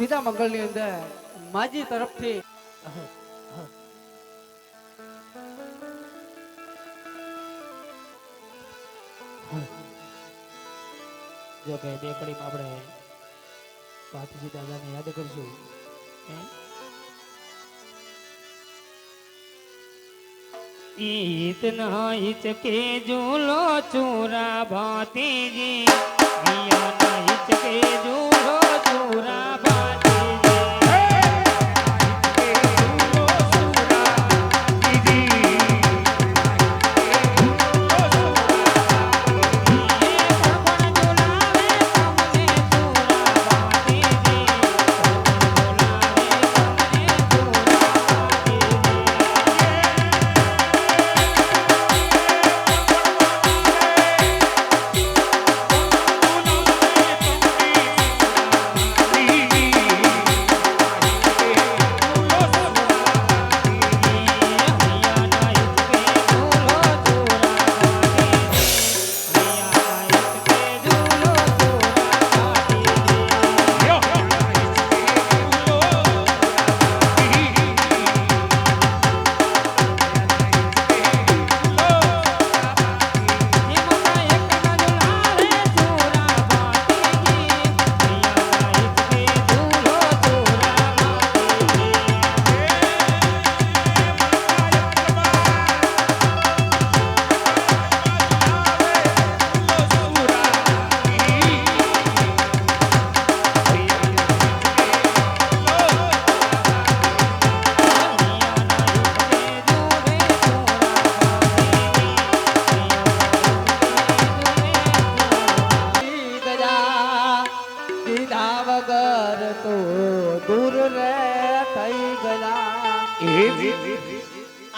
સીધા મંગળની અંદર માજી તરફથી જો કે બેકડીમાં આપણે બાપુજી દાદાને યાદ કરશું. ઈત નહીં ચકે ઝૂલો ચૂરા ભાતીજી નહીં ચકે ઝૂલો વગર તો દૂર રે થઈ ગયા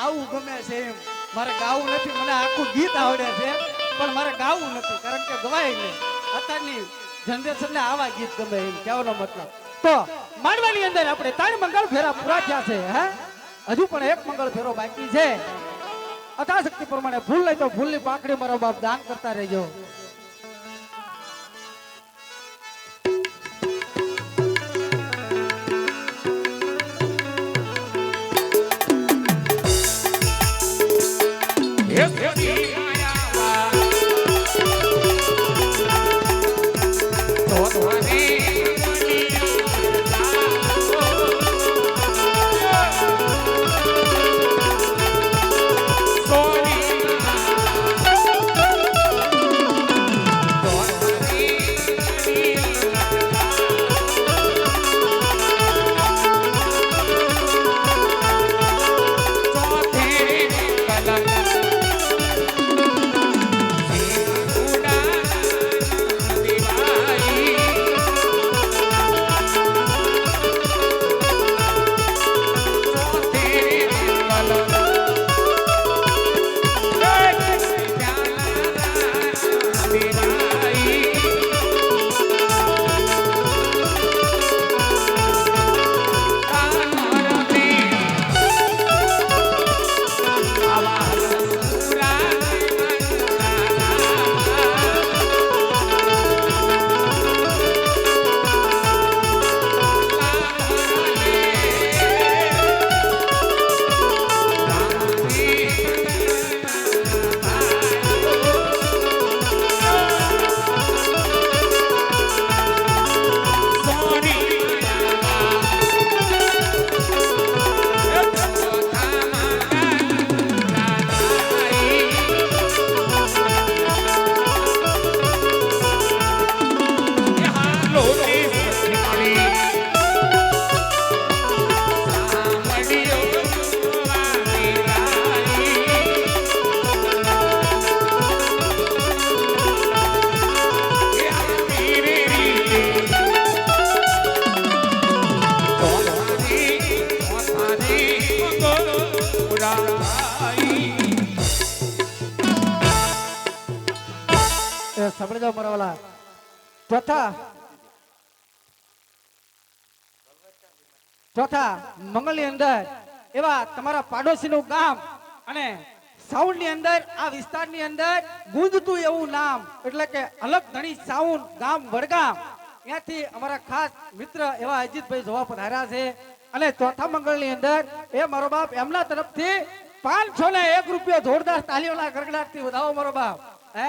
આવું ગમે છે એમ. મારે ગાવું નથી મને આખું ગીત આવડે છે પણ મારે ગાવું નથી કારણ કે ગવાય નહીં. અત્યારની જનરેશનને આવા ગીત ગમે એમ કહેવાનો મતલબ. તો માંડવાની અંદર આપણે ત્રણ મંગળ ફેરા પૂરા થયા છે હે? હજુ પણ એક મંગળ ફેરો બાકી છે. અથાશક્તિ પ્રમાણે ભૂલ લઈ તો ભૂલની પાંખડી મારો બાપ દાન કરતા રહેજો. એ ચોથા ચોથા મંગળની અંદર, એવા તમારા પાડોશીનું ગામ અને સાઉન્ડની અંદર, આ વિસ્તારની અંદર ગુંજતું એવું નામ, એટલે કે અલગ ધણી સાઉન્ડ ગામ વડગામ, ત્યાંથી અમારા ખાસ મિત્ર એવા અજીતભાઈ જોવા પધાર્યા છે. અને ચોથા મંગળની અંદર, એ મારો બાપ એમના તરફથી પાંચસો ને એક રૂપિયો જોરદાર તાલીઓના ગરગડાટથી વધાવો મારો બાપ. હે?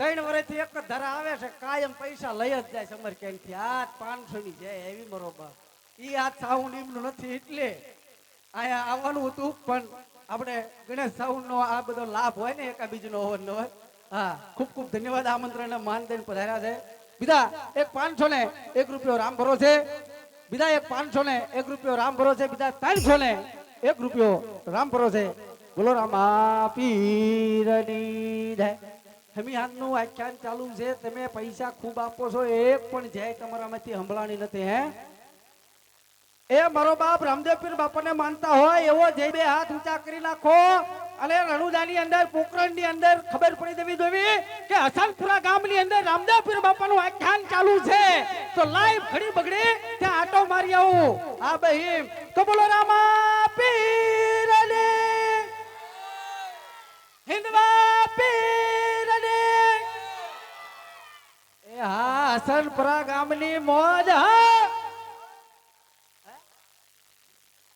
ત્રણ વર્ષથી એક ધરા આવે છે, કાયમ પૈસા લઈ જ જાય સમર ક્યાંકથી આ પાંચસો ની જાય એવી મારો બાપ ઈ આ સાઉન્ડ એમનું નથી એટલે અહીંયા આવવાનું હતું, પણ આપણે ગણેશ સાઉન્ડ નો આ બધો લાભ હોય ને, એકાબીજનો હોય ને હોય, હા, ખૂબ ખૂબ ધન્યવાદ આમંત્રણ માન દઈને પધાર્યા છે. બીજા, એક પાંચસો ને એક રૂપિયો રામ ભરો છે. બીજા, એક પાંચસો ને એક રૂપિયો રામ ભરો છે. બીજા ત્રણસો ને એક રૂપિયો રામ ભરો છે. બોલો રામા પીરની જય. હમી હાથનું આખ્યાન ચાલુ છે, તમે પૈસા ખૂબ આપો છો એક પણ જય તમારામાંથી સંભળાણી નથી, હે? એ મારો બાપ રામદેવ પીર બાપાને માનતા હોય, એવો જય બે હાથ ઊંચા કરી નાખો, અને રણુદાની અંદર પોકરણની અંદર ખબર પડી દેવી જોવી કે હસનપુરા ગામની અંદર રામદેવ પીર બાપાનું આખ્યાન ચાલુ છે. તો લાઈવ ઘડી બગડી ત્યાં આટો મારી આવું. હા બહીમ તો બોલો, રામા પીર હિન્દવા પીરની એ હા હસનપુરા ગામની મોજ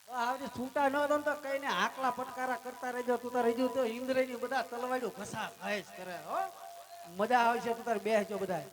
આવજે, છૂટા ન દો તો કઈ ને હાકલા પટકારા કરતા રહેજો. તું તાર રહેજો તો ઇન્દ્રની બધા તલવાડ્યું ઘસા ઘાયસ કરે, હો? મજા આવશે, તું તાર બેસજો બધા